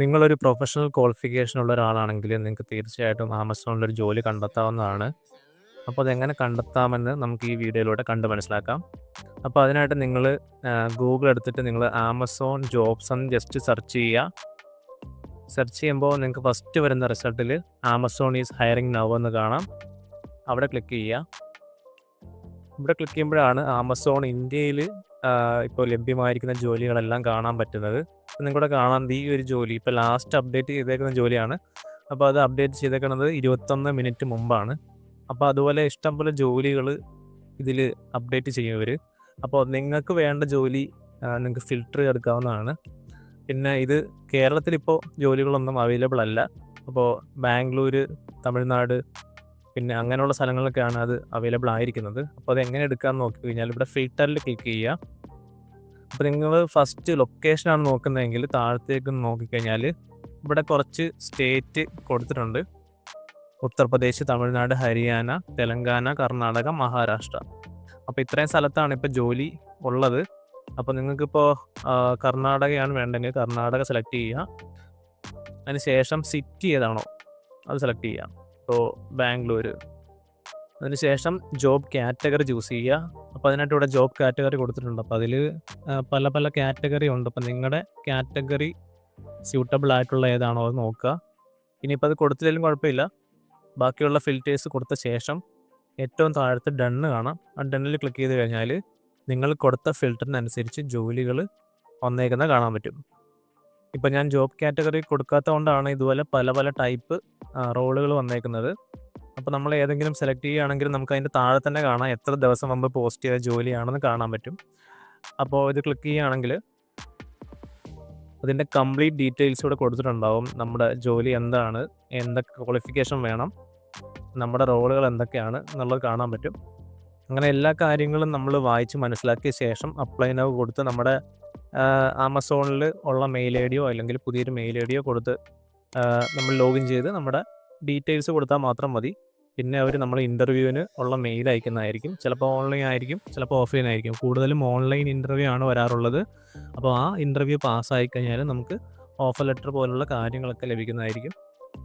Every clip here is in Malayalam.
നിങ്ങളൊരു പ്രൊഫഷണൽ ക്വാളിഫിക്കേഷൻ ഉള്ള ഒരാളാണെങ്കിൽ നിങ്ങൾക്ക് തീർച്ചയായിട്ടും ആമസോണിൽ ഒരു ജോലി കണ്ടെത്താവുന്നതാണ്. അപ്പോൾ അതെങ്ങനെ കണ്ടെത്താമെന്ന് നമുക്ക് ഈ വീഡിയോയിലൂടെ കണ്ട് മനസ്സിലാക്കാം. അപ്പോൾ അതിനായിട്ട് നിങ്ങൾ ഗൂഗിൾ എടുത്തിട്ട് നിങ്ങൾ ആമസോൺ ജോബ്സ് എന്ന് ജസ്റ്റ് സെർച്ച് ചെയ്യുക. സെർച്ച് ചെയ്യുമ്പോൾ നിങ്ങൾക്ക് ഫസ്റ്റ് വരുന്ന റിസൾട്ടിൽ ആമസോൺ ഈസ് ഹയറിംഗ് നവ് എന്ന് കാണാം. അവിടെ ക്ലിക്ക് ചെയ്യുക. ഇവിടെ ക്ലിക്ക് ചെയ്യുമ്പോഴാണ് ആമസോൺ ഇന്ത്യയിൽ ഇപ്പോൾ ലഭ്യമായിരിക്കുന്ന ജോലികളെല്ലാം കാണാൻ പറ്റുന്നത്. നിങ്ങളുടെ കാണാൻ ഈ ഒരു ജോലി ഇപ്പോൾ ലാസ്റ്റ് അപ്ഡേറ്റ് ചെയ്തേക്കുന്ന ജോലിയാണ്. അപ്പോൾ അത് അപ്ഡേറ്റ് ചെയ്തേക്കുന്നത് 21 മിനിറ്റ് മുമ്പാണ്. അപ്പോൾ അതുപോലെ ഇഷ്ടംപോലെ ജോലികൾ ഇതിൽ അപ്ഡേറ്റ് ചെയ്യും ഇവർ. അപ്പോൾ നിങ്ങൾക്ക് വേണ്ട ജോലി നിങ്ങൾക്ക് ഫിൽട്ടർ ചെയ്തെടുക്കാവുന്നതാണ്. പിന്നെ ഇത് കേരളത്തിൽ കേരളത്തിലിപ്പോൾ ജോലികളൊന്നും അവൈലബിൾ അല്ല. അപ്പോൾ ബാംഗ്ലൂർ, തമിഴ്നാട് പിന്നെ അങ്ങനെയുള്ള സ്ഥലങ്ങളിലൊക്കെയാണ് അത് അവൈലബിൾ ആയിരിക്കുന്നത്. അപ്പോൾ അത് എങ്ങനെ എടുക്കാമെന്ന് നോക്കി കഴിഞ്ഞാൽ ഇവിടെ ഫിൽട്ടറിൽ ക്ലിക്ക് ചെയ്യുക. അപ്പോൾ നിങ്ങൾ ഫസ്റ്റ് ലൊക്കേഷനാണ് നോക്കുന്നതെങ്കിൽ താഴത്തേക്ക് നോക്കിക്കഴിഞ്ഞാൽ ഇവിടെ കുറച്ച് സ്റ്റേറ്റ് കൊടുത്തിട്ടുണ്ട്. ഉത്തർപ്രദേശ്, തമിഴ്നാട്, ഹരിയാന, തെലങ്കാന, കർണാടക, മഹാരാഷ്ട്ര. അപ്പോൾ ഇത്രയും സ്ഥലത്താണ് ഇപ്പോൾ ജോലി ഉള്ളത്. അപ്പോൾ നിങ്ങൾക്കിപ്പോൾ കർണാടകയാണ് വേണ്ടതെങ്കിൽ കർണാടക സെലക്ട് ചെയ്യുക. ശേഷം സിറ്റി ഏതാണോ അത് സെലക്ട് ചെയ്യുക. ഇപ്പോൾ ബാംഗ്ലൂർ. അതിനുശേഷം ജോബ് കാറ്റഗറി ചൂസ് ചെയ്യുക. അപ്പോൾ അതിനായിട്ട് ഇവിടെ ജോബ് കാറ്റഗറി കൊടുത്തിട്ടുണ്ട്. അപ്പോൾ അതിൽ പല പല കാറ്റഗറി ഉണ്ട്. അപ്പോൾ നിങ്ങളുടെ കാറ്റഗറി സ്യൂട്ടബിൾ ആയിട്ടുള്ള ഏതാണോ അത് നോക്കുക. ഇനിയിപ്പോൾ അത് കൊടുത്തില്ലെങ്കിലും കുഴപ്പമില്ല. ബാക്കിയുള്ള ഫിൽറ്റേഴ്സ് കൊടുത്ത ശേഷം ഏറ്റവും താഴത്ത് ഡണ്ണ് കാണാം. ആ ഡണ്ണിൽ ക്ലിക്ക് ചെയ്ത് കഴിഞ്ഞാൽ നിങ്ങൾ കൊടുത്ത ഫിൽറ്ററിനനുസരിച്ച് ജോലികൾ വന്നേക്കുന്ന കാണാൻ പറ്റും. ഇപ്പം ഞാൻ ജോബ് കാറ്റഗറി കൊടുക്കാത്തതുകൊണ്ടാണ് ഇതുപോലെ പല പല ടൈപ്പ് റോളുകൾ വന്നേക്കുന്നത്. അപ്പോൾ നമ്മൾ ഏതെങ്കിലും സെലക്ട് ചെയ്യുകയാണെങ്കിൽ നമുക്ക് അതിന്റെ താഴെ തന്നെ കാണാം എത്ര ദിവസം മുമ്പ് പോസ്റ്റ് ചെയ്ത ജോലിയാണെന്ന് കാണാൻ പറ്റും. അപ്പോൾ ഇത് ക്ലിക്ക് ചെയ്യുകയാണെങ്കിൽ അതിന്റെ കംപ്ലീറ്റ് ഡീറ്റെയിൽസ് ഇവിടെ കൊടുത്തിട്ടുണ്ടാവും. നമ്മുടെ ജോലി എന്താണ്, എന്തൊക്കെ ക്വാളിഫിക്കേഷൻ വേണം, നമ്മുടെ റോളുകൾ എന്തൊക്കെയാണ് എന്നുള്ളത് കാണാൻ പറ്റും. അങ്ങനെ എല്ലാ കാര്യങ്ങളും നമ്മൾ വായിച്ച് മനസ്സിലാക്കിയ ശേഷം അപ്ലൈ നവ് കൊടുത്ത് നമ്മുടെ ആമസോണിൽ ഉള്ള മെയിൽ ഐ ഡിയോ അല്ലെങ്കിൽ പുതിയൊരു മെയിൽ ഐ ഡിയോ കൊടുത്ത് നമ്മൾ ലോഗിൻ ചെയ്ത് നമ്മുടെ ഡീറ്റെയിൽസ് കൊടുത്താൽ മാത്രം മതി. പിന്നെ അവർ നമ്മൾ ഇന്റർവ്യൂവിന് ഉള്ള മെയിൽ അയക്കുന്നതായിരിക്കും. ചിലപ്പോൾ ഓൺലൈൻ ആയിരിക്കും, ചിലപ്പോൾ ഓഫ്‌ലൈൻ ആയിരിക്കും. കൂടുതലും ഓൺലൈൻ ഇന്റർവ്യൂ ആണ് വരാറുള്ളത്. അപ്പോൾ ആ ഇന്റർവ്യൂ പാസ്സായി കഴിഞ്ഞാൽ നമുക്ക് ഓഫർ ലെറ്റർ പോലുള്ള കാര്യങ്ങളൊക്കെ ലഭിക്കുന്നതായിരിക്കും.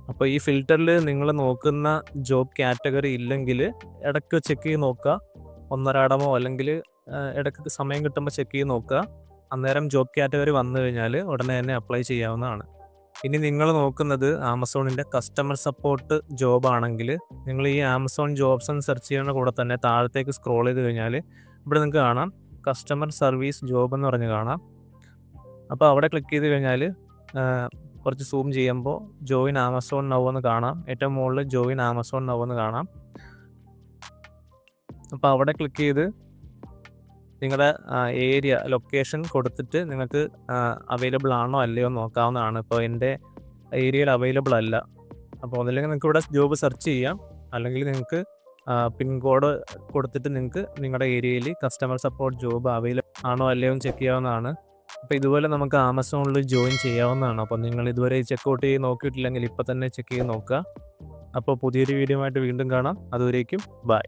അപ്പോൾ ഈ ഫിൽറ്ററിൽ നിങ്ങൾ നോക്കുന്ന ജോബ് കാറ്റഗറി ഇല്ലെങ്കിൽ ഇടയ്ക്ക് ചെക്ക് ചെയ്ത് നോക്കുക. ഒന്നരാടമോ അല്ലെങ്കിൽ ഇടയ്ക്ക് സമയം കിട്ടുമ്പോൾ ചെക്ക് ചെയ്ത് നോക്കുക. അന്നേരം ജോബ് കാറ്റഗറി വന്നു കഴിഞ്ഞാൽ ഉടനെ തന്നെ അപ്ലൈ ചെയ്യാവുന്നതാണ്. ഇനി നിങ്ങൾ നോക്കുന്നത് ആമസോണിന്റെ കസ്റ്റമർ സപ്പോർട്ട് ജോബ് ആണെങ്കിൽ നിങ്ങൾ ഈ ആമസോൺ ജോബ്സ് എന്ന് സെർച്ച് ചെയ്യുന്ന കൂടെ തന്നെ താഴത്തേക്ക് സ്ക്രോൾ ചെയ്ത് കഴിഞ്ഞാൽ ഇവിടെ നിങ്ങൾക്ക് കാണാം കസ്റ്റമർ സർവീസ് ജോബ് എന്ന് പറഞ്ഞ് കാണാം. അപ്പോൾ അവിടെ ക്ലിക്ക് ചെയ്ത് കഴിഞ്ഞാൽ കുറച്ച് സൂം ചെയ്യുമ്പോൾ ജോയിൻ ആമസോൺ നൗ എന്ന് കാണാം. ഏറ്റവും മുകളിൽ ജോയിൻ ആമസോൺ നൗ എന്ന് കാണാം. അപ്പോൾ അവിടെ ക്ലിക്ക് ചെയ്ത് നിങ്ങളുടെ ഏരിയ ലൊക്കേഷൻ കൊടുത്തിട്ട് നിങ്ങൾക്ക് അവൈലബിൾ ആണോ അല്ലയോ നോക്കാവുന്നതാണ്. ഇപ്പോൾ എന്റെ ഏരിയയിൽ അവൈലബിൾ അല്ല. അപ്പോൾ ഒന്നില്ലെങ്കിൽ നിങ്ങൾക്ക് ഇവിടെ ജോബ് സെർച്ച് ചെയ്യാം. അല്ലെങ്കിൽ നിങ്ങൾക്ക് പിൻകോഡ് പിൻ കോഡ് കൊടുത്തിട്ട് നിങ്ങൾക്ക് നിങ്ങളുടെ ഏരിയയിൽ കസ്റ്റമർ സപ്പോർട്ട് ജോബ് അവൈലബിൾ ആണോ അല്ലയോ ചെക്ക് ചെയ്യാവുന്നതാണ്. അപ്പോൾ ഇതുപോലെ നമുക്ക് ആമസോണിൽ ജോയിൻ ചെയ്യാവുന്നതാണ്. അപ്പോൾ നിങ്ങൾ ഇതുവരെ ചെക്ക് ഔട്ട് ചെയ്ത് നോക്കിയിട്ടില്ലെങ്കിൽ ഇപ്പോൾ തന്നെ ചെക്ക് ചെയ്ത് നോക്കുക. അപ്പോൾ പുതിയൊരു വീഡിയോ ആയിട്ട് വീണ്ടും കാണാം. അതുവരേക്കും ബൈ.